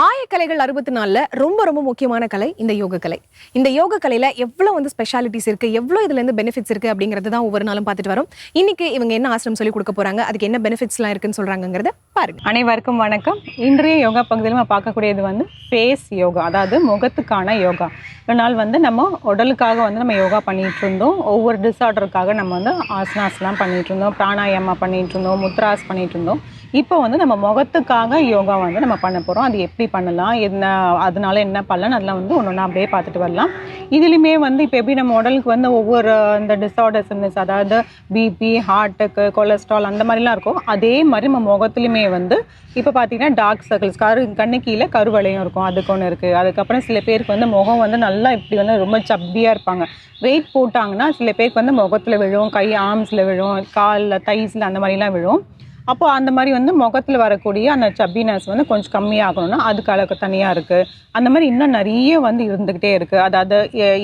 ஆயக்கலைகள் அறுபத்தி நாலில் ரொம்ப ரொம்ப முக்கியமான கலை இந்த யோக கலை. இந்த யோக கலையில் எவ்வளோ வந்து ஸ்பெஷாலிட்டிஸ் இருக்குது எவ்வளோ இதுல இருந்து பெனிஃபிட்ஸ் இருக்குது அப்படிங்கிறது தான் ஒவ்வொரு நாளும் பார்த்துட்டு வரோம். இன்றைக்கி இவங்க என்ன ஆசிரம் சொல்லி கொடுக்க போகிறாங்க அதுக்கு என்ன பெனிஃபிட்ஸ்லாம் இருக்குன்னு சொல்கிறாங்கிறத பாருங்க. அனைவருக்கும் வணக்கம். இன்றைய யோகா பகுதியில் நம்ம பார்க்கக்கூடியது வந்து ஃபேஸ் யோகா அதாவது முகத்துக்கான யோகா. ஒரு நாள் வந்து நம்ம உடலுக்காக வந்து நம்ம யோகா பண்ணிகிட்டு இருந்தோம். ஒவ்வொரு டிஸார்டருக்காக நம்ம வந்து ஆசனாஸ்லாம் பண்ணிகிட்டு இருந்தோம் பிராணாயாமா பண்ணிகிட்டு இருந்தோம் முத்ராஸ் பண்ணிகிட்டு இருந்தோம். இப்போ வந்து நம்ம முகத்துக்காக யோகா வந்து நம்ம பண்ண போகிறோம் அது எப்படி பண்ணலாம்? என்ன அதனால என்ன பலன் அதெல்லாம் வந்து ஒன்று ஒன்றா அப்படியே பார்த்துட்டு வரலாம். இதுலையுமே வந்து இப்போ எப்படி நம்ம உடலுக்கு வந்து ஒவ்வொரு இந்த டிஸார்டர்ஸ் இருந்துச்சு அதாவது பிபி ஹார்ட்டுக்கு கொலஸ்ட்ரால் அந்த மாதிரிலாம் இருக்கும். அதே மாதிரி நம்ம முகத்துலையுமே வந்து இப்போ பார்த்தீங்கன்னா டார்க் சர்க்கிள்ஸ் கரு கண்ணு கீழே கருவளையும் இருக்கும். அதுக்கு ஒன்று இருக்குது அதுக்கப்புறம் சில பேருக்கு வந்து முகம் வந்து நல்லா இப்படி வந்து ரொம்ப சப்பியாக இருப்பாங்க. வெயிட் போட்டாங்கன்னா சில பேருக்கு வந்து முகத்தில் விழும் கை ஆர்ம்ஸில் விழும் காலில் தைஸில் அந்த மாதிரிலாம் விழும். அப்போ அந்த மாதிரி வந்து முகத்தில் வரக்கூடிய அந்த சப்பினஸ் வந்து கொஞ்சம் கம்மியாகணும்னா அதுக்கு அளவுக்கு தனியாக இருக்குது அந்த மாதிரி இன்னும் நிறைய வந்து இருந்துக்கிட்டே இருக்குது அதாவது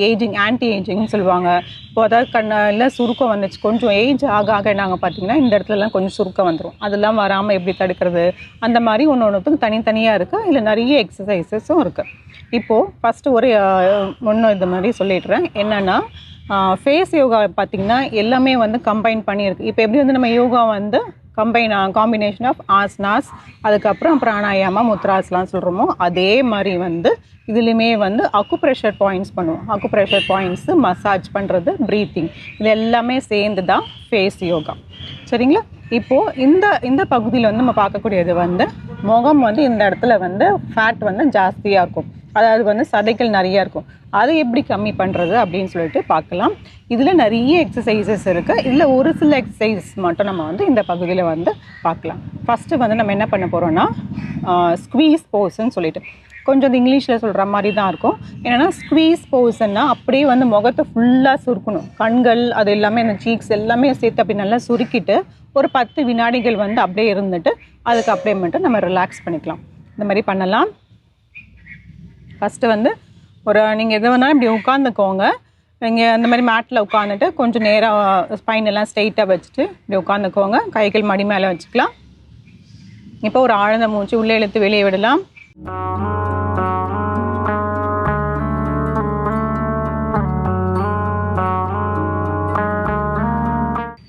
ஏஜிங் ஆன்டி ஏஜிங்னு சொல்லுவாங்க. இப்போ அதாவது கண்ணில் சுருக்கம் வந்துச்சு. கொஞ்சம் ஏஜ் ஆக ஆக நாங்கள் பார்த்தீங்கன்னா இந்த இடத்துலலாம் கொஞ்சம் சுருக்கம் வந்துடும் அதெல்லாம் வராமல் எப்படி தடுக்கிறது? அந்த மாதிரி ஒன்று ஒன்றுத்துக்கு தனித்தனியாக இருக்குது இல்லை நிறைய எக்ஸசைசஸும் இருக்குது இப்போது ஃபஸ்ட்டு ஒரு ஒன்று இது மாதிரி சொல்லிடுறேன். என்னென்னா ஃபேஸ் யோகா பார்த்திங்கன்னா எல்லாமே வந்து கம்பைன் பண்ணியிருக்கு. இப்போ எப்படி வந்து நம்ம யோகா வந்து கம்பைன் காம்பினேஷன் ஆஃப் ஆஸ்னாஸ் அதுக்கப்புறம் பிராணாயாமா முத்ராஸ்லாம் சொல்கிறோமோ அதே மாதிரி வந்து இதுலேயுமே வந்து அக்குப்ரெஷர் பாயிண்ட்ஸ் பண்ணுவோம். அக்குப்ரெஷர் பாயிண்ட்ஸு மசாஜ் பண்ணுறது ப்ரீத்திங் இது எல்லாமே சேர்ந்து தான் ஃபேஸ் யோகா சரிங்களா? இப்போது இந்த இந்த பகுதியில் வந்து நம்ம பார்க்கக்கூடியது வந்து முகம் வந்து இந்த இடத்துல வந்து ஃபேட் வந்து ஜாஸ்தியாக இருக்கும். அதாவது வந்து சதைகள் நிறையா இருக்கும். அதை எப்படி கம்மி பண்ணுறது அப்படின்னு சொல்லிட்டு பார்க்கலாம். இதில் நிறைய எக்ஸசைசஸ் இருக்குது இதில் ஒரு சில எக்ஸசைஸ் மட்டும் நம்ம வந்து இந்த பகுதியில் வந்து பார்க்கலாம். ஃபஸ்ட்டு வந்து நம்ம என்ன பண்ண போகிறோம்னா ஸ்குவீஸ் போஸ்ன்னு சொல்லிட்டு. கொஞ்சம் அது இங்கிலீஷில் சொல்கிற மாதிரி தான் இருக்கும். என்னென்னா ஸ்குவீஸ் போஸ்ன்னா அப்படியே வந்து முகத்தை ஃபுல்லாக சுருக்கணும். கண்கள் அது எல்லாமே அந்த சீக்ஸ் எல்லாமே சேர்த்து அப்படி நல்லா சுருக்கிட்டு ஒரு பத்து வினாடிகள் வந்து அப்படியே இருந்துட்டு அதுக்கு அப்படியே மட்டும் நம்ம ரிலாக்ஸ் பண்ணிக்கலாம். இந்த மாதிரி பண்ணலாம். ஃபஸ்ட்டு வந்து ஒரு நீங்கள் எது வேணாலும் இப்படி உட்காந்துக்கோங்க. நீங்கள் அந்த மாதிரி மேட்டில் உட்காந்துட்டு கொஞ்சம் நேராக ஸ்பைன் எல்லாம் ஸ்ட்ரெயிட்டாக வச்சுட்டு இப்படி உட்காந்துக்கோங்க. கைகள் மடி மேலே வச்சுக்கலாம். இப்போ ஒரு ஆழ்ந்த மூச்சு உள்ளே இழுத்து வெளியே விடலாம்.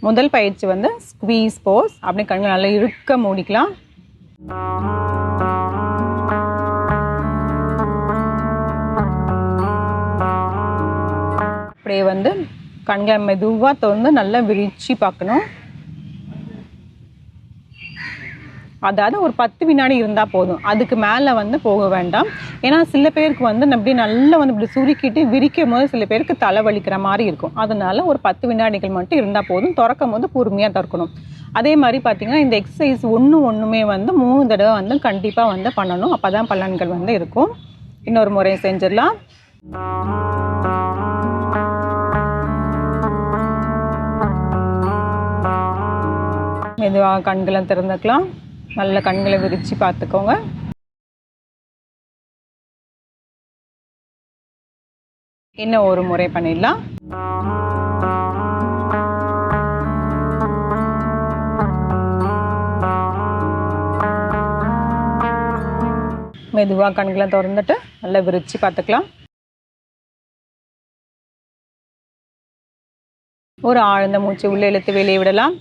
முதல் பயிற்சி வந்து ஸ்குவீஸ் போஸ் அப்படியே கண்கள் நல்லா இறுக்க மூடிக்கலாம். அப்படியே வந்து கண்களை மெதுவாக திறந்து நல்லா விரிச்சு பார்க்கணும். அதாவது ஒரு பத்து வினாடி இருந்தால் போதும். அதுக்கு மேலே வந்து போக வேண்டாம். ஏன்னா சில பேருக்கு வந்து அப்படி நல்லா வந்து இப்படி சுருக்கிட்டு விரிக்கும் போது சில பேருக்கு தலை வலிக்கிற மாதிரி இருக்கும். அதனால ஒரு பத்து வினாடிகள் மட்டும் இருந்தால் போதும். திறக்கும் போது பொறுமையாக திறக்கணும். அதே மாதிரி பார்த்தீங்கன்னா இந்த எக்ஸசைஸ் ஒன்று ஒன்றுமே வந்து மூணு தடவை வந்து கண்டிப்பாக வந்து பண்ணணும். அப்போ தான் பலன்கள் வந்து இருக்கும். இன்னொரு முறை செஞ்சிடலாம். மெதுவாக கண்களை திறந்துக்கலாம். நல்ல கண்களை விரித்து பார்த்துக்கோங்க. இன்னும் ஒரு முறை பண்ணிடலாம். மெதுவாக கண்களை திறந்துட்டு நல்லா விரித்து பார்த்துக்கலாம். ஒரு ஆழ்ந்த மூச்சு உள்ளே இழுத்து வெளியே விடலாம்.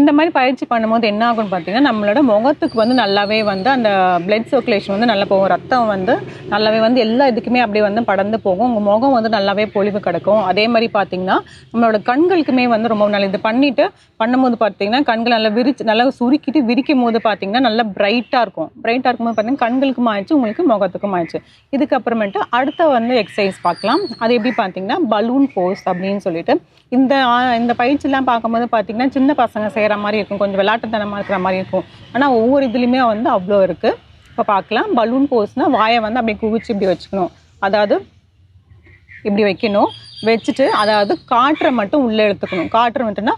இந்த மாதிரி பயிற்சி பண்ணும்போது என்ன ஆகும்னு பார்த்தீங்கன்னா நம்மளோட முகத்துக்கு வந்து நல்லாவே வந்து அந்த பிளட் சர்க்குலேஷன் வந்து நல்லா போகும். ரத்தம் வந்து நல்லாவே வந்து எல்லா இதுக்குமே அப்படியே வந்து படர்ந்து போகும். உங்கள் முகம் வந்து நல்லாவே பொழிவு கிடக்கும். அதே மாதிரி பார்த்தீங்கன்னா நம்மளோட கண்களுக்குமே வந்து ரொம்ப நல்லது இது பண்ணிட்டு பண்ணும்போது பார்த்தீங்கன்னா கண்கள் நல்லா விரிச்சு நல்லா சுருக்கிட்டு விரிக்கும் போது பார்த்தீங்கன்னா நல்லா பிரைட்டாக இருக்கும். பிரைட்டாக இருக்கும்போது பார்த்தீங்கன்னா கண்களுக்கும் ஆயிடுச்சு உங்களுக்கு முகத்துக்கும் ஆயிடுச்சு. இதுக்கப்புறமேட்டு அடுத்த வந்து எக்ஸசைஸ் பார்க்கலாம். அது எப்படி பார்த்தீங்கன்னா பலூன் போஸ் அப்படின்னு சொல்லிட்டு. இந்த இந்த பயிற்சிலாம் பார்க்கும்போது பார்த்தீங்கன்னா சின்ன பசங்க செய்கிற மாதிரி இருக்கும். கொஞ்சம் விளையாட்டுத்தனமாக இருக்கிற மாதிரி இருக்கும். ஆனால் ஒவ்வொரு இதுலேயுமே வந்து அவ்வளோ இருக்குது இப்போ பார்க்கலாம் பலூன் போஸ்னா வாயை வந்து அப்படியே குவிச்சு இப்படி வச்சுக்கணும். அதாவது இப்படி வைக்கணும். வச்சுட்டு அதாவது காற்றை மட்டும் உள்ளே எடுத்துக்கணும். காற்று மட்டும்னா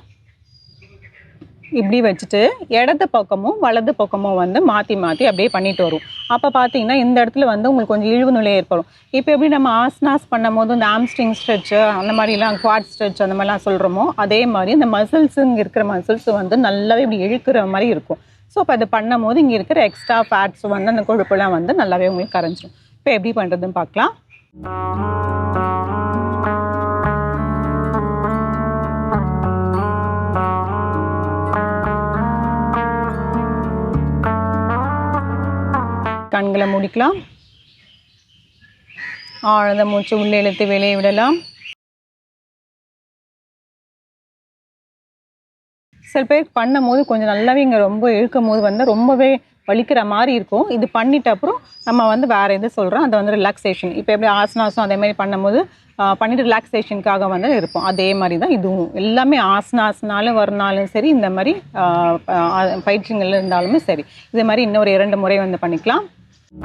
இப்படி வச்சுட்டு இடது பக்கமும் வலது பக்கமும் வந்து மாற்றி மாற்றி அப்படியே பண்ணிட்டு வரும். அப்போ பார்த்தீங்கன்னா இந்த இடத்துல வந்து உங்களுக்கு கொஞ்சம் இழிவு நிலை ஏற்படும். இப்போ எப்படி நம்ம ஆஸ்னாஸ் பண்ணும் போது இந்த ஆம்ஸ்டிங் ஸ்ட்ரெச்சு அந்த மாதிரிலாம் குவாட் ஸ்ட்ரெச் அந்த மாதிரிலாம் சொல்கிறோமோ அதே மாதிரி இந்த மசில்ஸுங்க இருக்கிற மசில்ஸ் வந்து நல்லாவே இப்படி இழுக்கிற மாதிரி இருக்கும். ஸோ இப்போ அது பண்ணும் போது இங்கே இருக்கிற எக்ஸ்ட்ரா ஃபேட்ஸ் வந்து அந்த கொழுப்புலாம் வந்து நல்லாவே உங்களுக்கு கரைஞ்சிடும் இப்போ எப்படி பண்ணுறதுன்னு பார்க்கலாம் கண்களை முடிக்கலாம். ஆழ்ந்த மூச்சு உள்ளே இழுத்து வெளியே விடலாம். சில பேர் பண்ணும் போது கொஞ்சம் நல்லாவே இங்கே ரொம்ப இழுக்கும் போது வந்து ரொம்பவே வலிக்கிற மாதிரி இருக்கும். இது பண்ணிட்ட அப்புறம் நம்ம வந்து வேற எது சொல்கிறோம் அது வந்து ரிலாக்ஸேஷன் இப்போ எப்படி ஆசனாசம் அதே மாதிரி பண்ணும்போது பண்ணிட்டு ரிலாக்ஸேஷனுக்காக வந்து இருப்போம். அதே மாதிரி தான் இதுவும். எல்லாமே ஆசனாசனாலும் வரனாலும் சரி இந்த மாதிரி பயிற்சிகள் இருந்தாலுமே சரி. இதே மாதிரி இன்னொரு இரண்டு முறை வந்து பண்ணிக்கலாம். நடு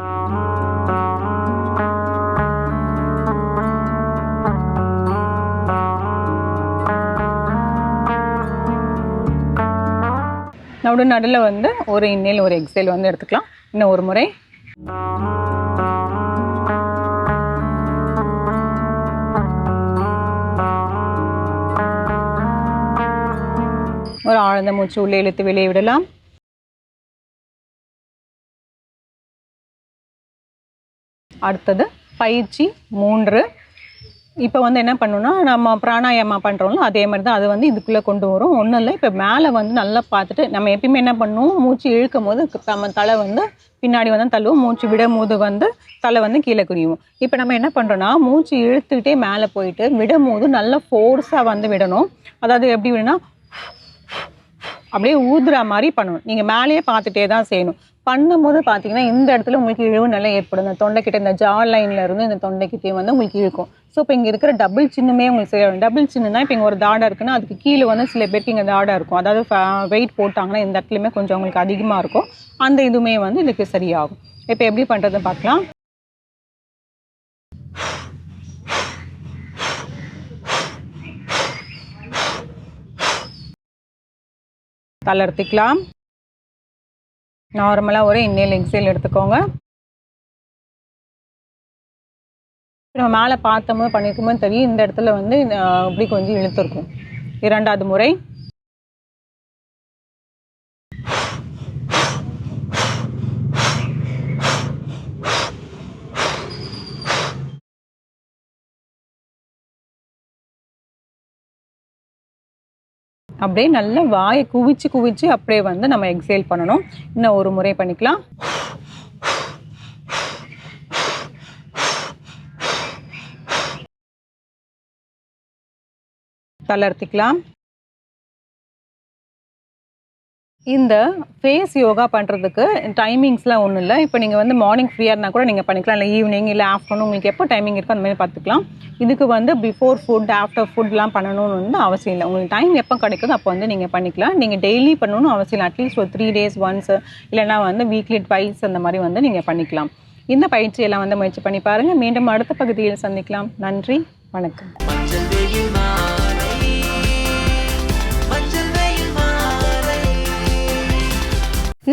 நடுவில் வந்து ஒரு இன்னேல் ஒரு எக்ஸேல் வந்து எடுத்துக்கலாம். இன்னும் ஒரு முறை. ஒரு ஆழ்ந்த மூச்சு உள்ளே இழுத்து வெளியே விடலாம். அடுத்தது பயிற்சி மூன்று. இப்போ வந்து என்ன பண்ணணும்னா நம்ம பிராணாயாமா பண்ணுறோம்ல அதே மாதிரி தான் அது வந்து இதுக்குள்ளே கொண்டு வரும். ஒன்றும் இல்லை இப்போ மேலே வந்து நல்லா பார்த்துட்டு நம்ம எப்பயுமே என்ன பண்ணுவோம் மூச்சு இழுக்கும் போது நம்ம தலை வந்து பின்னாடி வந்து தள்ளுவோம் மூச்சு விடும் போது வந்து தலை வந்து கீழே குனியும் இப்போ நம்ம என்ன பண்ணுறோன்னா மூச்சு இழுத்துக்கிட்டே மேலே போயிட்டு விடும் போது நல்லா ஃபோர்ஸாக வந்து விடணும். அதாவது எப்படி விடணும் அப்படியே ஊதுற மாதிரி பண்ணணும். நீங்கள் மேலேயே பார்த்துட்டே தான் செய்யணும். பண்ணும்போது பார்த்தீங்கன்னா இந்த இடத்துல உங்களுக்கு இழிவு நிலை ஏற்படும். இந்த தொண்டைக்கிட்ட இந்த ஜா லைனில் இருந்து இந்த தொண்டைக்கிட்டே வந்து உங்களுக்கு இழுக்கும். ஸோ இப்போ இங்கே இருக்கிற டபுள் சின்னமே உங்களுக்கு செய்ய டபுள் சின்னுனா இப்போ இங்கே ஒரு தாடை இருக்குன்னா அதுக்கு கீழே வந்து சில பேருக்கு இங்கே தாடை இருக்கும். அதாவது வெயிட் போட்டாங்கன்னா இந்த இடத்துலையுமே கொஞ்சம் உங்களுக்கு அதிகமாக இருக்கும். அந்த இதுவுமே வந்து இதுக்கு சரியாகும். இப்போ எப்படி பண்ணுறதுன்னு பார்க்கலாம் தளர்த்திக்கலாம் நார்மலாக ஒரு இன்னேல் எக்ஸேல் எடுத்துக்கோங்க. நம்ம மேலே பார்த்தோமோ பண்ணியிருக்கோமோ தெரியும் இந்த இடத்துல வந்து இப்படி கொஞ்சம் இழுத்துருக்கும். இரண்டாவது முறை. அப்படியே நல்லா வாயை குவிச்சு குவிச்சு அப்படியே வந்து நம்ம எக்ஸேல் பண்ணணும். இன்னும் ஒரு முறை பண்ணிக்கலாம். தளர்த்திக்கலாம். இந்த ஃபேஸ் யோகா பண்ணுறதுக்கு டைமிங்ஸ்லாம் ஒன்றும் இல்லை. இப்போ நீங்கள் வந்து மார்னிங் ஃப்ரீயாக இருந்தால் கூட நீங்கள் பண்ணிக்கலாம். இல்லை ஈவினிங் இல்லை ஆஃப்டர்நூன் உங்களுக்கு எப்போ டைமிங் இருக்கோ அந்த மாதிரி பார்த்துக்கலாம் இதுக்கு வந்து பிஃபோர் ஃபுட் ஆஃப்டர் ஃபுட்லாம் பண்ணணும்னு வந்து அவசியம் இல்லை. உங்களுக்கு டைம் எப்போ கிடைக்குதோ அப்போ வந்து நீங்கள் பண்ணிக்கலாம். நீங்கள் டெய்லி பண்ணணும்னு அவசியம் இல்லை. அட்லீஸ்ட் ஒரு த்ரீ டேஸ் ஒன்ஸ் இல்லைனா வந்து வீக்லி ட்வைஸ் அந்த மாதிரி வந்து நீங்கள் பண்ணிக்கலாம். இந்த பயிற்சியெல்லாம் வந்து முயற்சி பண்ணி பாருங்கள் மீண்டும் அடுத்த பகுதியில் சந்திக்கலாம். நன்றி. வணக்கம்.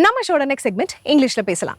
நம்ம ஷோட நெக்ஸ்ட் செக்மெண்ட் இங்கிலீஷ்ல பேசலாம்.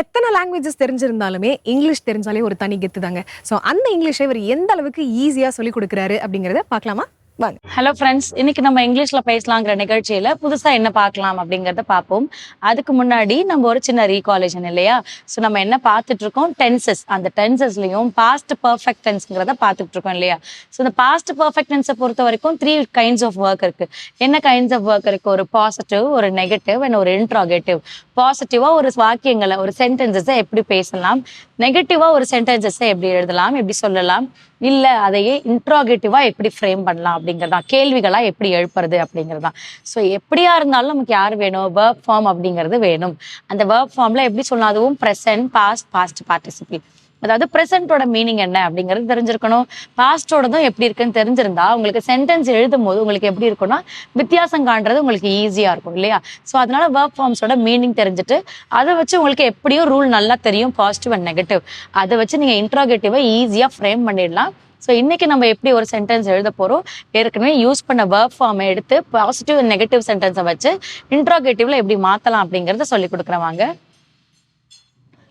எத்தனை லாங்குவேஜஸ் தெரிஞ்சிருந்தாலுமே இங்கிலீஷ் தெரிஞ்சாலே ஒரு தனி கெத்து தாங்க ஸோ அந்த இங்கிலீஷை இவர் எந்த அளவுக்கு ஈஸியாக சொல்லிக் கொடுக்குறாரு அப்படிங்கிறத பார்க்கலாமா? வாங்க ஹலோ ஃப்ரெண்ட்ஸ் இன்னைக்கு நம்ம இங்கிலீஷ்ல பேசலாங்கிற நிகழ்ச்சியில புதுசா என்ன பார்க்கலாம் அப்படிங்கறத பார்ப்போம். அதுக்கு முன்னாடி நம்ம ஒரு சின்ன ரீகாலேஜன் இல்லையா? ஸோ நம்ம என்ன பார்த்துட்டு இருக்கோம் டென்சஸ் அந்த டென்சஸ்லயும் பாஸ்ட் பர்ஃபெக்ட் டென்ஸ்ங்கிறத பார்த்துட்டு இருக்கோம் இல்லையா? ஸோ இந்த பாஸ்ட் பர்ஃபெக்ட் டென்ஸை பொறுத்த வரைக்கும் த்ரீ கைண்ட்ஸ் ஆஃப் ஒர்க் இருக்கு. என்ன கைண்ட்ஸ் ஆஃப் ஒர்க் இருக்கு? ஒரு பாசிட்டிவ் ஒரு நெகட்டிவ் அண்ட் ஒரு இன்ட்ராகேட்டிவ் பாசிட்டிவா ஒரு வாக்கியங்களை ஒரு சென்டென்சஸை எப்படி பேசலாம்? நெகட்டிவா ஒரு சென்டென்சஸை எப்படி எழுதலாம்? எப்படி சொல்லலாம்? இல்ல அதையே இன்ட்ராகேட்டிவா எப்படி ஃப்ரேம் பண்ணலாம்? அப்படிங்கறதா கேள்விகளாக எப்படி எழுப்புறது அப்படிங்கறதா ஸோ எப்படியா இருந்தாலும் நமக்கு யார் வேணும்? வேர்ப் ஃபார்ம் அப்படிங்கிறது வேணும். அந்த வேர்ப் ஃபார்ம்ல எப்படி சொல்லலாம் அதுவும் ப்ரெசன்ட் பாஸ்ட் பாஸ்ட் பார்ட்டிசிபிள் அதாவது ப்ரெசென்ட்டோட மீனிங் என்ன அப்படிங்கிறது தெரிஞ்சிருக்கணும். பாஸ்டோடதும் எப்படி இருக்குன்னு தெரிஞ்சிருந்தா உங்களுக்கு சென்டென்ஸ் எழுதும் போது உங்களுக்கு எப்படி இருக்கும்னா வித்தியாசம் காண்றது உங்களுக்கு ஈஸியா இருக்கும் இல்லையா? ஸோ அதனால ஒர்க் ஃபார்ம்ஸோட மீனிங் தெரிஞ்சுட்டு அதை வச்சு உங்களுக்கு எப்படியும் ரூல் நல்லா தெரியும் பாசிட்டிவ் அண்ட் நெகட்டிவ் அதை வச்சு நீங்க இன்ட்ராகேட்டிவை ஈஸியா ஃப்ரேம் பண்ணிடலாம். ஸோ இன்னைக்கு நம்ம எப்படி ஒரு சென்டென்ஸ் எழுத போறோம்? ஏற்கனவே யூஸ் பண்ண ஒர்க் ஃபார்மை எடுத்து பாசிட்டிவ் அண்ட் நெகட்டிவ் சென்டென்ஸை வச்சு இன்ட்ராகேட்டிவ்ல எப்படி மாத்தலாம் அப்படிங்கறத சொல்லி கொடுக்குறவாங்க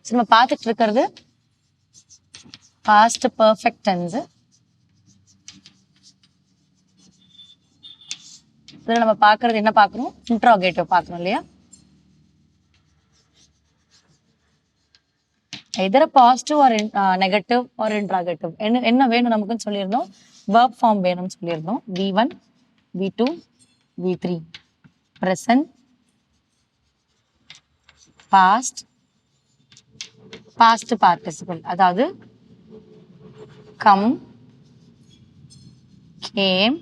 ஸோ நம்ம பார்த்துட்டு இருக்கிறது பாஸ்ட் பர்ஃபெக்ட் டென்ஸ் இதில் நம்ம பார்க்கறது என்ன பார்க்குறோம்? இன்ட்ராகேட்டிவ் பார்க்குறோம் இல்லையா? எதிர positive or negative or interrogative என்ன என்ன வேணும் நமக்குன்னு சொல்லியிருந்தோம்? verb ஃபார்ம் வேணும்னு சொல்லியிருந்தோம். V one V two V three present past past participle அதாவது கம் கேம்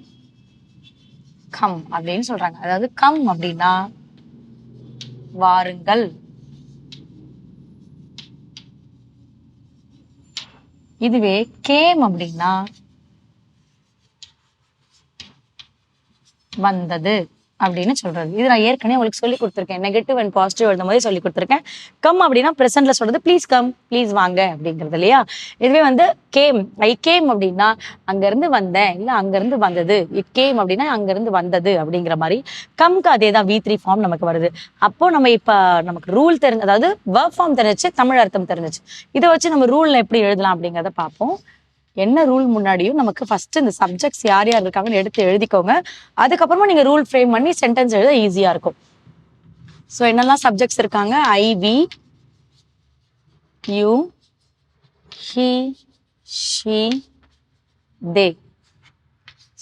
கம் அப்படின்னு சொல்றாங்க. அதாவது கம் அப்படின்னா வாருங்கள். இதுவே கேம் அப்படின்னா வந்தது. அப்படின்னு சொல்றது. இது நான் ஏற்கனவே உங்களுக்கு சொல்லி கொடுத்துருக்கேன். நெகட்டிவ் அண்ட் பாசிட்டிவ் எழுதும் போதே சொல்லி கொடுத்துருக்கேன். கம் அப்படின்னா ப்ரெசென்ட்ல சொல்றது ப்ளீஸ் கம் ப்ளீஸ் வாங்க அப்படிங்கிறது இல்லையா? இதுவே வந்து கேம் ஐ கேம் அப்படின்னா அங்க இருந்து வந்தேன். இல்ல அங்க இருந்து வந்தது. இட் கேம் அப்படின்னா அங்கிருந்து வந்தது அப்படிங்கிற மாதிரி. கம்க்கு அதே தான் வி த்ரீ ஃபார்ம் நமக்கு வருது. அப்போ நம்ம இப்ப நமக்கு ரூல் தெரிஞ்சு அதாவது வேர்ப் ஃபார்ம் தெரிஞ்சிச்சு தமிழ் அர்த்தம் தெரிஞ்சிச்சு. இதை வச்சு நம்ம ரூல்ல எப்படி எழுதலாம் அப்படிங்கிறத பார்ப்போம். என்ன ரூல் முன்னாடியும் நமக்கு ஃபர்ஸ்ட் இந்த சப்ஜெக்ட்ஸ் யார் யார் இருக்காங்கன்னு எடுத்து எழுதிக்கோங்க. அதுக்கப்புறமா நீங்க ரூல் ஃப்ரேம் பண்ணி சென்டென்ஸ் எழுத ஈஸியா இருக்கும். ஸோ என்னெல்லாம் சப்ஜெக்ட்ஸ் இருக்காங்க? I we you he she they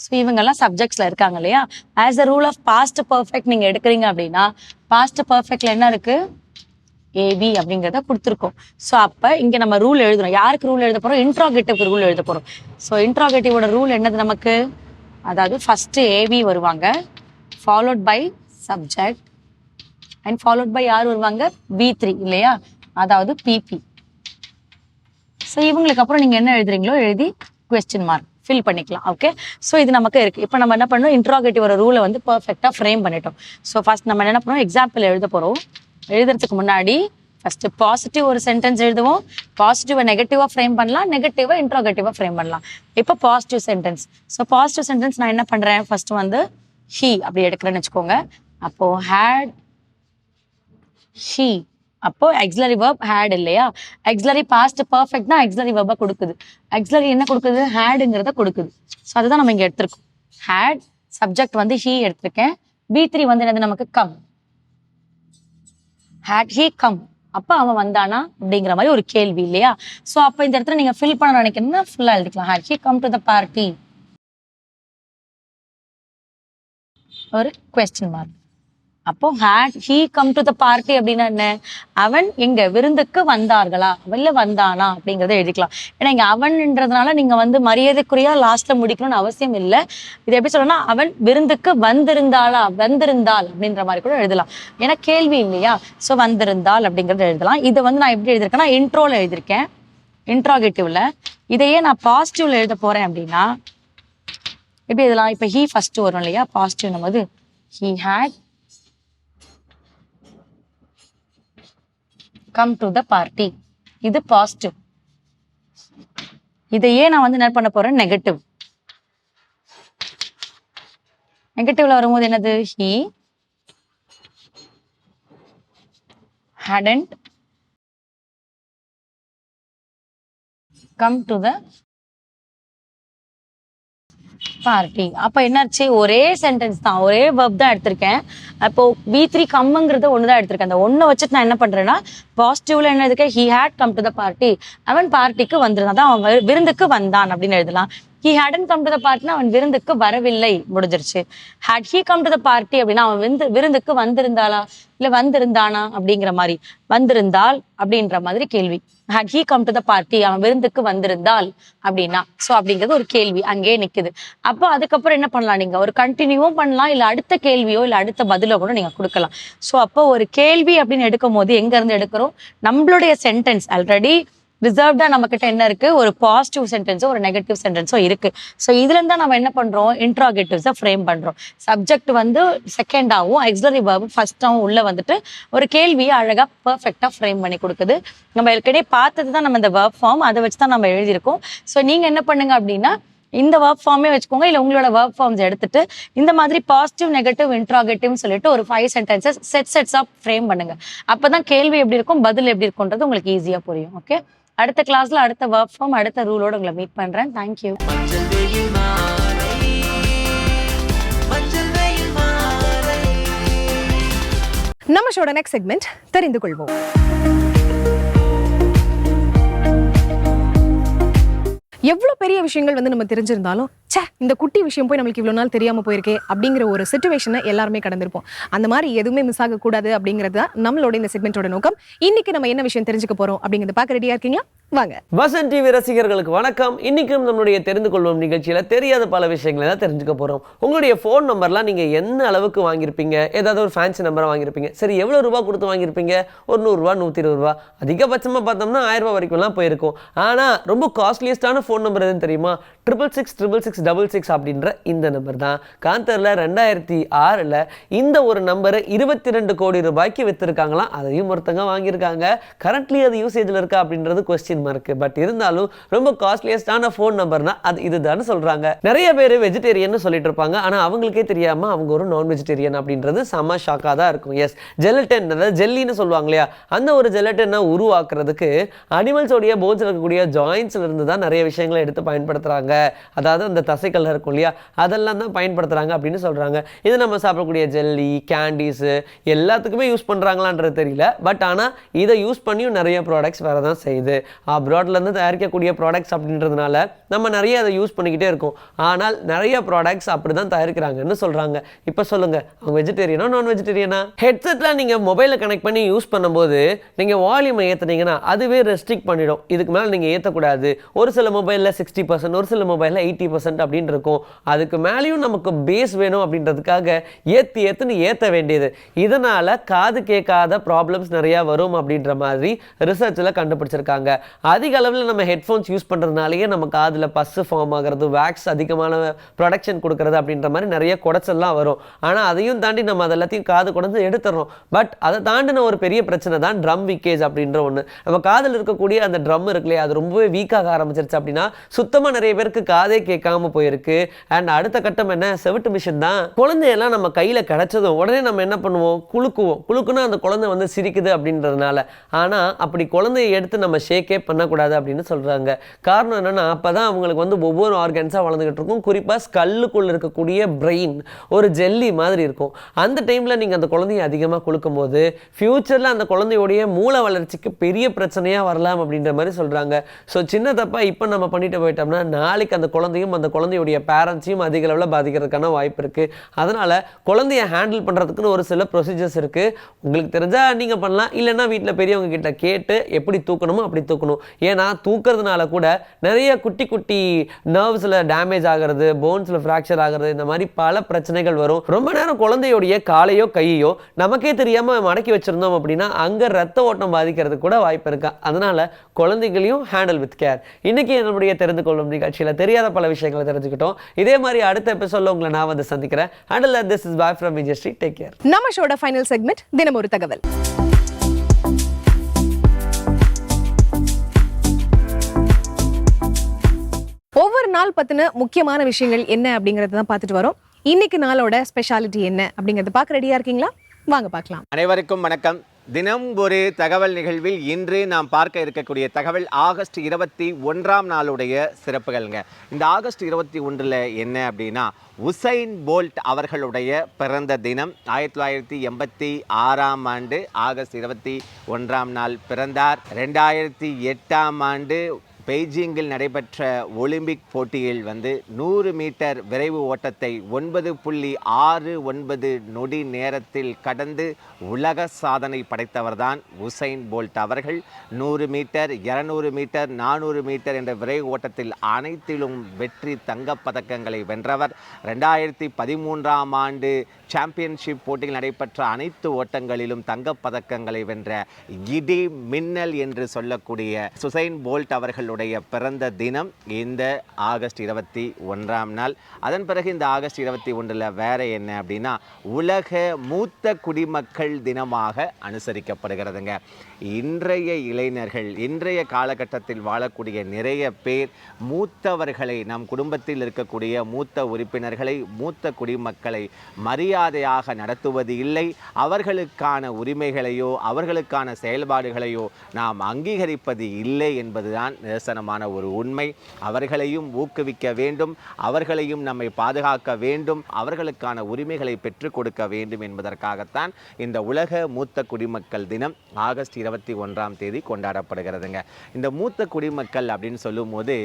so இவங்கெல்லாம் சப்ஜெக்ட்ஸில் இருக்காங்க இல்லையா? As a rule of past perfect நீங்கள் எடுக்கிறீங்க அப்படின்னா பாஸ்ட் பர்ஃபெக்டில் என்ன இருக்குது ஏபி அப்படிங்கிறத கொடுத்துருக்கோம். ஸோ அப்போ இங்கே நம்ம ரூல் எழுதுறோம். யாருக்கு ரூல் எழுத போகிறோம் இன்ட்ராகேட்டிவ்க்கு ரூல் எழுத போகிறோம் ஸோ இன்ட்ராகேட்டிவோட ரூல் என்னது நமக்கு? அதாவது ஃபஸ்ட்டு ஏபி வருவாங்க. Followed by subject and followed by யார் வருவாங்க? பி த்ரீ இல்லையா? அதாவது பிபி ஸோ இவங்களுக்கு அப்புறம் நீங்கள் என்ன எழுதுறீங்களோ எழுதி கொஸ்டின் மார்க் ஃபில் பண்ணிக்கலாம். ஓகே ஸோ இது நமக்கு இருக்கு. இப்போ நம்ம என்ன பண்ணோம் இன்ட்ராகேட்டிவ் ரூலை வந்து பர்ஃபெக்டாக ஃப்ரேம் பண்ணிட்டோம். ஸோ ஃபஸ்ட் நம்ம என்ன பண்ணோம் எக்ஸாம்பிள் எழுத போகிறோம் எழுதுறதுக்கு முன்னாடி ஃபஸ்ட்டு பாசிட்டிவ் ஒரு சென்டென்ஸ் எழுதுவோம். பாசிட்டிவை நெகட்டிவாக ஃப்ரேம் பண்ணலாம். நெகட்டிவாக இன்ட்ரோகேட்டிவாக ஃப்ரேம் பண்ணலாம். இப்போ positive sentence so positive sentence நான் என்ன பண்ணுறேன் ஃபஸ்ட்டு வந்து ஹீ அப்படி எடுக்கிறேன்னு வச்சுக்கோங்க. அப்போ ஹேட் ஹீ அப்போ எக்ஸலரி வேர்ப் ஹேட் இல்லையா? எக்ஸலரி பாஸ்ட் பர்ஃபெக்ட்னா எக்ஸலரி verb கொடுக்குது. எக்ஸலரி என்ன கொடுக்குது? ஹேடுங்கிறத கொடுக்குது. ஸோ அதுதான் நம்ம இங்கே எடுத்திருக்கோம். ஹேட் சப்ஜெக்ட் வந்து ஹீ எடுத்திருக்கேன். பி த்ரீ வந்து என்னது? நமக்கு கம் ஹேட் ஹீ கம் அப்போ அவன் வந்தானா அப்படிங்கிற மாதிரி ஒரு கேள்வி இல்லையா? சோ அப்போ இந்த இடத்துல நீங்க ஃபில் பண்ண நினைக்கணும்னா ஃபுல்லா எழுதிக்கலாம். Had he come to the party ஒரு கொஸ்டின் மார்க் அப்போ had he come to the party அப்படின்னா என்ன? அவன் எங்க விருந்துக்கு வந்தார்களா? வெளில வந்தானா? அப்படிங்கறத எழுதிக்கலாம். ஏன்னா இங்க அவன்ன்றதுனால நீங்க வந்து மரியாதைக்குரியா லாஸ்ட்ல முடிக்கணும்னு அவசியம் இல்லை. இது எப்படி சொல்லணும்னா அவன் விருந்துக்கு வந்திருந்தாளா? வந்திருந்தாள் அப்படின்ற மாதிரி கூட எழுதலாம். ஏன்னா கேள்வி இல்லையா? ஸோ வந்திருந்தாள் அப்படிங்கறத எழுதலாம். இதை வந்து நான் எப்படி எழுதிருக்கேன்னா இன்ட்ரோல எழுதியிருக்கேன் இன்ட்ராகேட்டிவ்ல இதையே நான் பாசிட்டிவ்ல எழுத போறேன் அப்படின்னா எப்படி எழுதலாம்? இப்ப ஹீ ஃபர்ஸ்ட் வரும் இல்லையா? பாசிட்டிவ் போது he had come to the party இது பாசிட்டிவ் இதையே நான் வந்து என்ன பண்ண போறேன்? நெகட்டிவ் நெகட்டிவ்ல வரும்போது என்னது? He hadn't come to the party அப்ப என்னாச்சு? ஒரே சென்டென்ஸ் தான். ஒரே வெப் தான் எடுத்திருக்கேன். அப்போ வி த்ரீ கம்முங்கிறத ஒன்று தான் எடுத்திருக்கேன். அந்த ஒன்றை வச்சுட்டு நான் என்ன பண்றேன்னா பாசிட்டிவ்ல என்ன இருக்கு he had come to the party அவன் பார்ட்டிக்கு வந்திருந்தான். அவன் விருந்துக்கு வந்தான் அப்படின்னு எழுதலாம். He hadn't come to the பார்ட்டினா அவன் விருந்துக்கு வரவில்லை. முடிஞ்சிருச்சு. Had he come to the party அப்படின்னா அவன் விருந்து விருந்துக்கு வந்திருந்தாளா? இல்ல வந்திருந்தானா? அப்படிங்கிற மாதிரி. வந்திருந்தால் அப்படின்ற மாதிரி கேள்வி. Had he come to the party அவன் விருந்துக்கு வந்திருந்தால் அப்படின்னா. சோ அப்படிங்கிறது ஒரு கேள்வி. அங்கேயே நிக்குது. அப்போ அதுக்கப்புறம் என்ன பண்ணலாம் நீங்க? ஒரு கண்டினியூவும் பண்ணலாம் இல்ல அடுத்த கேள்வியோ இல்ல அடுத்த பதிலோ கூட நீங்க கொடுக்கலாம். சோ அப்போ ஒரு கேள்வி அப்படின்னு எடுக்கும் போது எங்க இருந்து எடுக்கிறோம்? நம்மளுடைய சென்டென்ஸ் ஆல்ரெடி ரிசர்வ்டா நம்ம கிட்ட என்ன இருக்கு? ஒரு பாசிட்டிவ் சென்டென்ஸோ ஒரு நெகட்டிவ் சென்டென்ஸோ இருக்கு. ஸோ இதுல இருந்தா நம்ம என்ன பண்றோம்? இன்ட்ராகேட்டிவ்ஸை ஃப்ரேம் பண்றோம். சப்ஜெக்ட் வந்து செகண்டாவும் எக்ஸலரி வேர்பு ஃபர்ஸ்டாவும் உள்ள வந்துட்டு ஒரு கேள்வியை அழகா பர்ஃபெக்டா ஃப்ரேம் பண்ணி கொடுக்குது. நம்ம ஏற்கனவே பார்த்தது தான் நம்ம இந்த வேர்ப் ஃபார்ம் அதை வச்சு தான் நம்ம எழுதியிருக்கோம். ஸோ நீங்க என்ன பண்ணுங்க அப்படின்னா இந்த ஒர்க் ஃபார்மே வச்சுக்கோங்க. இல்லை உங்களோட ஒர்க் ஃபார்ம்ஸ் எடுத்துட்டு இந்த மாதிரி பாசிட்டிவ் நெகட்டிவ் இன்ட்ராகேட்டிவ்னு சொல்லிட்டு ஒரு five sentences set sets of frame பண்ணுங்க. அப்போ தான் கேள்வி எப்படி இருக்கும்? பதில் எப்படி இருக்கும்ன்றது உங்களுக்கு ஈஸியாக புரியும். ஓகே அடுத்த கிளாஸ்ல அடுத்த ஒர்க் ஃபார்ம் அடுத்த ரூலோட உங்களை மீட் பண்றேன். தேங்க்யூ நம்ம ஷோட நெக்ஸ்ட் செக்மெண்ட் தெரிந்து கொள்வோம். எவ்வளோ பெரிய விஷயங்கள் வந்து நம்ம தெரிஞ்சிருந்தாலும் ச்சே இந்த குட்டி விஷயம் போய் நம்மளுக்கு இவ்வளோ நாள் தெரியாம போயிருக்கே அப்படிங்கிற ஒரு சுச்சுவேஷனை எல்லாருமே கடந்திருப்போம். அந்த மாதிரி எதுவுமே மிஸ் ஆகக்கூடாது அப்படிங்கிறது தான் நம்மளோட இந்த செக்மெண்ட்டோட நோக்கம். இன்னைக்கு நம்ம என்ன விஷயம் தெரிஞ்சுக்க போறோம் அப்படிங்கிறத பார்க்க ரெடியா இருக்கீங்களா? வாங்க. வசன் டிவி ரசிகர்களுக்கு வணக்கம். இன்னைக்கும் நம்மளுடைய தெரிந்து கொள்வோம் நிகழ்ச்சியில தெரியாத பல விஷயங்களை தான் தெரிஞ்சுக்க போறோம். உங்களுடைய ஃபோன் நம்பர்லாம் நீங்க என்ன அளவுக்கு வாங்கியிருப்பீங்க? ஏதாவது ஒரு ஃபேன்சி நம்பரை வாங்கியிருப்பீங்க. சரி எவ்வளவு ரூபா கொடுத்து வாங்கியிருப்பீங்க? ஒரு நூறுரூவா நூற்றி இருபது ரூபா. அதிகபட்சமா பார்த்தோம்னா ஆயிரம் ரூபாய் வரைக்கும்லாம் போயிருக்கும். ஆனா ரொம்ப காஸ்ட்லியஸ்டான ஃபோன் நம்பர் எதுன்னு தெரியுமா? Triple six triple six double six அப்படின்ற இந்த நம்பர் தான். காந்தரில் ரெண்டாயிரத்தி ஆறில் இந்த ஒரு நம்பரை இருபத்தி ரெண்டு கோடி ரூபாய்க்கு விற்றுருக்காங்களாம் அதையும் ஒருத்தங்க வாங்கியிருக்காங்க. கரண்ட்லி அது யூசேஜில் இருக்கா அப்படின்றது கொஸ்டின் மார்க் பட் இருந்தாலும் ரொம்ப காஸ்ட்லியஸ்டான ஃபோன் நம்பர்னா அது இதுதான் சொல்கிறாங்க நிறைய பேர் வெஜிடேரியன் சொல்லிட்டு இருப்பாங்க. ஆனால் அவங்களுக்கே தெரியாமல் அவங்க ஒரு நான் வெஜிடேரியன் அப்படின்றது செம ஷாக்காக தான் இருக்கும். எஸ் ஜெலட்டன் அதாவது ஜெல்லின்னு சொல்லுவாங்க இல்லையா? அந்த ஒரு ஜெலட்டனை உருவாக்குறதுக்கு அனிமல்ஸோடைய போன்ஸில் இருக்கக்கூடிய ஜாயின்ஸ்ல இருந்து தான் நிறைய விஷயங்களை எடுத்து பயன்படுத்துகிறாங்க அதாவது அந்த தசைகள் இருக்கும் இல்லையா? அதெல்லாம் தான் பயன்படுத்துகிறாங்க அப்படின்னு சொல்கிறாங்க இது நம்ம சாப்பிடக்கூடிய ஜெல்லி கேண்டீஸு எல்லாத்துக்குமே யூஸ் பண்ணுறாங்களான்றது தெரியல. பட் ஆனால் இதை யூஸ் பண்ணியும் நிறைய ப்ராடக்ட்ஸ் வர தான் செய்யுது. அப்ராட்லேருந்து தயாரிக்கக்கூடிய ப்ராடக்ட்ஸ் அப்படின்றதுனால நம்ம நிறைய அதை யூஸ் பண்ணிக்கிட்டே இருக்கோம். ஆனால் நிறைய ப்ராடக்ட்ஸ் அப்படி தான் தயாரிக்கிறாங்கன்னு சொல்கிறாங்க இப்போ சொல்லுங்கள் அவங்க வெஜிடேரியனா நான் வெஜிடேரியனா ஹெட்செட்டில் நீங்கள் மொபைலை கனெக்ட் பண்ணி யூஸ் பண்ணும்போது நீங்கள் வால்யூமை ஏற்றுனீங்கன்னா அதுவே ரெஸ்ட்ரிக்ட் பண்ணிடும். இதுக்கு மேலே நீங்கள் ஏற்றக்கூடாது ஒரு சில மொபைலில் சிக்ஸ்டி பர்சன்ட் ஒரு சில மொபைலில் எயிட்டி பர்சன்ட் அப்படின்னு இருக்கும். அதுக்கு மேலேயும் நமக்கு பேஸ் வேணும் அப்படின்றதுக்காக ஏற்றி ஏற்றுன்னு ஏற்ற வேண்டியது. இதனால் காது கேட்காத ப்ராப்ளம்ஸ் நிறையா வரும் அப்படின்ற மாதிரி ரிசர்ச்சில் கண்டுபிடிச்சிருக்காங்க. அதிக அளவில் நம்ம ஹெட்ஃபோன்ஸ் யூஸ் பண்ணுறதுனாலேயே நம்ம காதில் பஸ்ஸு ஃபார்ம் ஆகிறது வேக்ஸ் அதிகமான ப்ரொடக்ஷன் கொடுக்கறது அப்படின்ற மாதிரி நிறைய குடைச்சல்லாம் வரும். ஆனால் அதையும் தாண்டி நம்ம அது எல்லாத்தையும் காது கொண்டு எடுத்துடுறோம் பட் அதை தாண்டின ஒரு பெரிய பிரச்சனை தான் ட்ரம் வீக்கேஜ் அப்படின்ற ஒன்று நம்ம காதில் இருக்கக்கூடிய அந்த ட்ரம் இருக்கு இல்லையா அது ரொம்பவே வீக்காக ஆரம்பிச்சிருச்சு அப்படின்னா சுத்தமாக நிறைய பேருக்கு காதே கேட்காம போயிருக்கு. அண்ட் அடுத்த கட்டம் என்ன? செவிட்டு மிஷின் தான். குழந்தையெல்லாம் நம்ம கையில் கிடைச்சதும் உடனே நம்ம என்ன பண்ணுவோம்? குழுக்குவோம் குழுக்குன்னா அந்த குழந்தை வந்து சிரிக்குது அப்படின்றதுனால. ஆனால் அப்படி குழந்தையை எடுத்து நம்ம ஷேக்கே பண்ணக்கூடாது அப்படின்னு சொல்கிறாங்க காரணம் என்னென்னா அப்போ தான் அவங்களுக்கு வந்து ஒவ்வொரு ஆர்கன்ஸாக வளர்ந்துக்கிட்டு இருக்கும். குறிப்பாக ஸ்கல்லுக்குள்ள இருக்கக்கூடிய பிரெயின் ஒரு ஜெல்லி மாதிரி இருக்கும். அந்த டைமில் நீங்கள் அந்த குழந்தைய அதிகமாக குலுக்கும்போது ஃப்யூச்சரில் அந்த குழந்தையோடைய மூளை வளர்ச்சிக்கு பெரிய பிரச்சனையாக வரலாம் அப்படின்ற மாதிரி சொல்கிறாங்க ஸோ சின்ன தப்பாக இப்போ நம்ம பண்ணிட்டு போயிட்டோம்னா நாளைக்கு அந்த குழந்தையும் அந்த குழந்தையுடைய பேரண்ட்ஸையும் அதிக அளவில் பாதிக்கிறதுக்கான வாய்ப்பு இருக்குது அதனால் குழந்தைய ஹேண்டில் பண்ணுறதுக்குன்னு ஒரு சில ப்ரொசீஜர்ஸ் இருக்குது உங்களுக்கு தெரிஞ்சால் நீங்கள் பண்ணலாம். இல்லைன்னா வீட்டில் பெரியவங்க கிட்ட கேட்டு எப்படி தூக்கணுமோ அப்படி தூக்கணும். ஏன்னா தூக்கிறதுனால கூட நிறைய குட்டி குட்டி நர்வ்ஸில் டேமேஜ் ஆகிறது போன்ஸில் ஃப்ராக்சர் ஆகிறது இந்த மாதிரி பல பிரச்சனைகள் வரும். ரொம்ப நேரம் குழந்தையுடைய காலையோ கையோ நமக்கே தெரியாமல் மடக்கி வச்சுருந்தோம் அப்படின்னா அங்கே ரத்த ஓட்டம் பாதிக்கிறதுக்கு கூட வாய்ப்பு இருக்கா? அதனால் குழந்தைகளையும் ஹேண்டில் வித் கேர் இன்னைக்கு என்னுடைய தெரிந்து கொள்ளும் நிகழ்ச்சியில் தெரியாத பல விஷயங்களை தெரிஞ்சுக்கிட்டோம். இதே மாதிரி அடுத்த எபிசோடில் உங்களை நான் வந்து சந்திக்கிறேன். Until this is bye from Vijay Sri take care நம்ம ஷோட ஃபைனல் செக்மெண்ட் தினம் ஒரு தகவல். ஒவ்வொரு நாள் பற்றின முக்கியமான விஷயங்கள் என்ன அப்படிங்கிறத தான் பார்த்துட்டு வரோம். இன்னைக்கு நாளோட ஸ்பெஷாலிட்டி என்ன அப்படிங்கிறத பார்க்க ரெடியாக இருக்கீங்களா? வாங்க பார்க்கலாம். அனைவருக்கும் வணக்கம். தினம் ஒரு தகவல் நிகழ்வில் இன்று நாம் பார்க்க இருக்கக்கூடிய தகவல் ஆகஸ்ட் இருபத்தி ஒன்றாம் நாளுடைய சிறப்புகள்ங்க. இந்த ஆகஸ்ட் இருபத்தி ஒன்றில் என்ன அப்படின்னா உசைன் போல்ட் அவர்களுடைய பிறந்த தினம் ஆயிரத்தி தொள்ளாயிரத்தி எண்பத்தி ஆறாம் ஆண்டு ஆகஸ்ட் இருபத்தி ஒன்றாம் நாள் பிறந்தார். ரெண்டாயிரத்தி எட்டாம் ஆண்டு பெய்ஜிங்கில் நடைபெற்ற ஒலிம்பிக் போட்டியில் வந்து நூறு மீட்டர் விரைவு ஓட்டத்தை ஒன்பது புள்ளி ஆறு ஒன்பது நொடி நேரத்தில் கடந்து உலக சாதனை படைத்தவர்தான் உசைன் போல்ட் அவர்கள். நூறு மீட்டர் இரநூறு மீட்டர் நானூறு மீட்டர் என்ற விரைவு ஓட்டத்தில் அனைத்திலும் வெற்றி தங்கப்பதக்கங்களை வென்றவர். ரெண்டாயிரத்தி பதிமூன்றாம் ஆண்டு சாம்பியன்ஷிப் போட்டியில் நடைபெற்ற அனைத்து ஓட்டங்களிலும் தங்கப் பதக்கங்களை வென்ற இடி மின்னல் என்று சொல்லக்கூடிய சுசைன் போல்ட் அவர்களுடைய பிறந்த தினம் இந்த ஆகஸ்ட் இருபத்தி ஒன்றாம் நாள். அதன் பிறகு இந்த ஆகஸ்ட் இருபத்தி ஒன்றில் வேற என்ன அப்படின்னா உலக மூத்த குடிமக்கள் தினமாக அனுசரிக்கப்படுகிறதுங்க. இன்றைய இளைஞர்கள் இன்றைய காலகட்டத்தில் வாழக்கூடிய நிறைய பேர் மூத்தவர்களை நம் குடும்பத்தில் இருக்கக்கூடிய மூத்த உறுப்பினர்களை மூத்த குடிமக்களை மரியாதையாக நடத்துவது இல்லை. அவர்களுக்கான உரிமைகளையோ அவர்களுக்கான செயல்பாடுகளையோ நாம் அங்கீகரிப்பது இல்லை என்பதுதான் நிதர்சனமான ஒரு உண்மை. அவர்களையும் ஊக்குவிக்க வேண்டும் அவர்களையும் நம்மை பாதுகாக்க வேண்டும் அவர்களுக்கான உரிமைகளை பெற்றுக் கொடுக்க வேண்டும் என்பதற்காகத்தான் இந்த உலக மூத்த குடிமக்கள் தினம். ஆகஸ்ட் இருபத்தி ஒன்றாம் தேதி கொண்டாடப்படுகிறதுங்க. இந்த மூத்த குடிமக்கள் அப்படின்னு சொல்லும்போது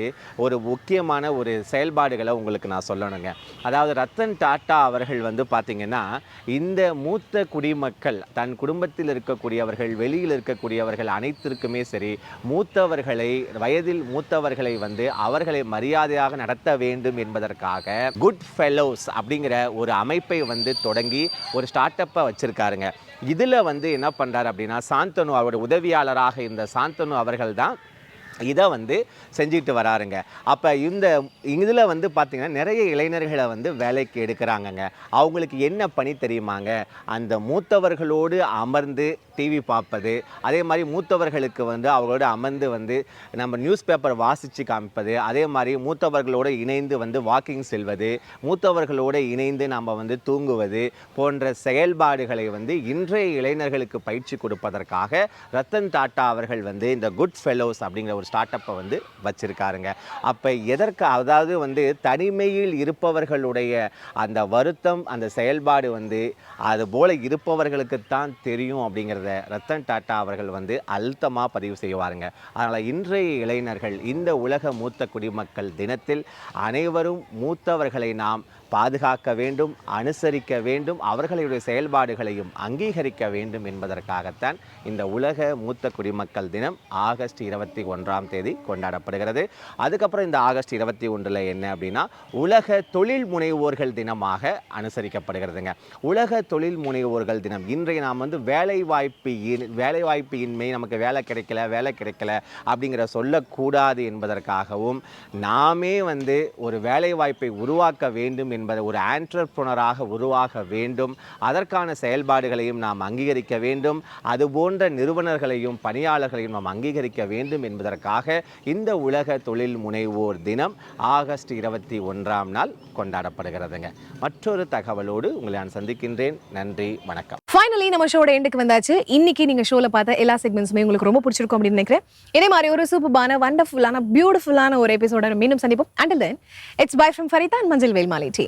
ஒரு முக்கியமான ஒரு செயல்பாடுகளை உங்களுக்கு நான் சொல்லணுங்க. அதாவது ரத்தன் டாட்டா அவர்கள் வந்து பார்த்தீங்கன்னா இந்த மூத்த குடிமக்கள் தன் குடும்பத்தில் இருக்கக்கூடியவர்கள் வெளியில் இருக்கக்கூடியவர்கள் அனைத்திற்குமே சரி மூத்தவர்களை வயதில் மூத்தவர்களை வந்து அவர்களை மரியாதையாக நடத்த வேண்டும் என்பதற்காக குட் ஃபெலோஸ் அப்படிங்கிற ஒரு அமைப்பை வந்து தொடங்கி ஒரு ஸ்டார்ட் அப்பை வச்சுருக்காருங்க. இதில் வந்து என்ன பண்ணுறார் அப்படின்னா சாந்தனு அவருடைய உதவியாளராக இருந்த சாந்தனு அவர்கள் தான் இதை வந்து செஞ்சுட்டு வராருங்க. அப்போ இந்த இதில் வந்து பார்த்திங்கன்னா நிறைய இளைஞர்களை வந்து வேலைக்கு எடுக்கிறாங்கங்க. அவங்களுக்கு என்ன பணி தெரியுமாங்க? அந்த மூத்தவர்களோடு அமர்ந்து டிவி பார்ப்பது அதே மாதிரி மூத்தவர்களுக்கு வந்து அவங்களோட அமர்ந்து வந்து நம்ம நியூஸ் பேப்பர் வாசித்து காமிப்பது அதே மாதிரி மூத்தவர்களோடு இணைந்து வந்து வாக்கிங் செல்வது மூத்தவர்களோடு இணைந்து நம்ம வந்து தூங்குவது போன்ற செயல்பாடுகளை வந்து இன்றைய இளைஞர்களுக்கு பயிற்சி கொடுப்பதற்காக ரத்தன் டாட்டா அவர்கள் வந்து இந்த குட் ஃபெலோஸ் அப்படிங்கிற ஒரு ஸ்டார்ட் அப்பை வந்து வச்சுருக்காருங்க. அப்போ எதற்கு அதாவது வந்து தனிமையில் இருப்பவர்களுடைய அந்த வருத்தம் அந்த செயல்பாடு வந்து அது போல இருப்பவர்களுக்குத்தான் தெரியும் அப்படிங்கிறத ரத்தன் டாட்டா அவர்கள் வந்து அழுத்தமாக பதிவு செய்வாருங்க. அதனால் இன்றைய இளைஞர்கள் இந்த உலக மூத்த குடிமக்கள் தினத்தில் அனைவரும் மூத்தவர்களை நாம் பாதுகாக்க வேண்டும் அனுசரிக்க வேண்டும் அவர்களுடைய செயல்பாடுகளையும் அங்கீகரிக்க வேண்டும் என்பதற்காகத்தான் இந்த உலக மூத்த குடிமக்கள் தினம் ஆகஸ்ட் இருபத்தி ஒன்றாம் தேதி கொண்டாடப்படுகிறது. அதுக்கப்புறம் இந்த ஆகஸ்ட் இருபத்தி ஒன்றில் என்ன அப்படின்னா உலக தொழில் முனைவோர்கள் தினமாக அனுசரிக்கப்படுகிறதுங்க. உலக தொழில் முனைவோர்கள் தினம். இன்றைய நாம் வந்து வேலைவாய்ப்பு வாய்ப்பு இன்மை நமக்கு வேலை கிடைக்கல வேலை கிடைக்கல அப்படிங்கிற சொல்லக்கூடாது என்பதற்காகவும் நாமே வந்து ஒரு வேலைவாய்ப்பை உருவாக்க வேண்டும் என்பதை ஒரு ஆண்டர்ப்ரனராக உருவாக வேண்டும். அதற்கான செயல்பாடுகளையும் நாம் அங்கீகரிக்க வேண்டும். அது போன்ற நிறுவனர்களையும் பணியாளர்களையும் நாம் அங்கீகரிக்க வேண்டும் என்பதற்காக இந்த உலக தொழில் முனைவோர் தினம் ஆகஸ்ட் இருபத்தி ஒன்றாம் நாள் கொண்டாடப்படுகிறதுங்க. மற்றொரு தகவலோடு உங்களை நான் சந்திக்கின்றேன். நன்றி வணக்கம். ஃபைனலி நம்ம ஷோட எண்டுக்கு வந்தாச்சு. இன்னைக்கு நீங்க ஷோல பார்த்த எல்லா செக்மெண்ட்ஸுமே உங்களுக்கு ரொம்ப பிடிச்சிருக்கும் அப்படின்னு நினைக்கிறேன். இதே மாதிரி ஒரு சூப்பரான வண்டர்ஃபுல்லான பியூட்டிஃபுல்லான ஒரு எபிசோட மீண்டும் சந்திப்போம். Until then it's bye from Farida and மஞ்சள் வேல்மாலை டீ